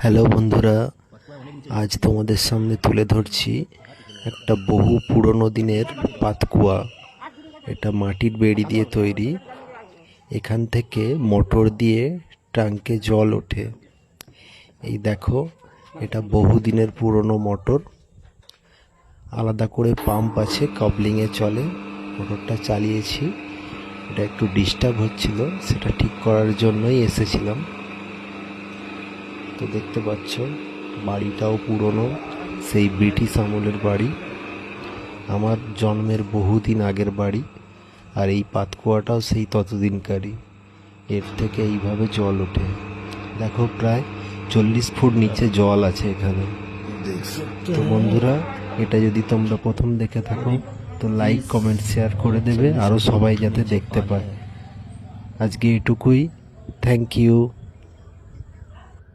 Hello বন্ধুরা, আজ তোমাদের সামনে তুলে ধরছি একটা বহু পুরনো দিনের পাতকুয়া। এটা মাটির বেড়ি দিয়ে তৈরি। এখান থেকে মোটর দিয়ে ট্যাঙ্কে জল ওঠে। এই দেখো, এটা বহু দিনের পুরনো মোটর। আলাদা করে পাম্প আছে, কাবলিংয়ে চলে। মোটরটা চালিয়েছি। এটা একটু ডিস্টার্ব হচ্ছিল, সেটা ঠিক করার জন্যই এসেছিলাম। তো দেখতে পাচ্ছ, বাড়িটাও পুরনো, সেই ব্রিটিশ আমলের বাড়ি। আমার জন্মের বহুদিন আগের বাড়ি, আর এই পাতকুয়াটাও সেই ততদিনকারই। এর থেকে এইভাবে জল ওঠে। দেখো প্রায় চল্লিশ ফুট নিচে জল আছে এখানে। তো বন্ধুরা, এটা যদি তোমরা প্রথম দেখে থাকো, তো লাইক কমেন্ট শেয়ার করে দেবে আরও সবাই যাতে দেখতে পায়। আজকে এটুকুই। Thank you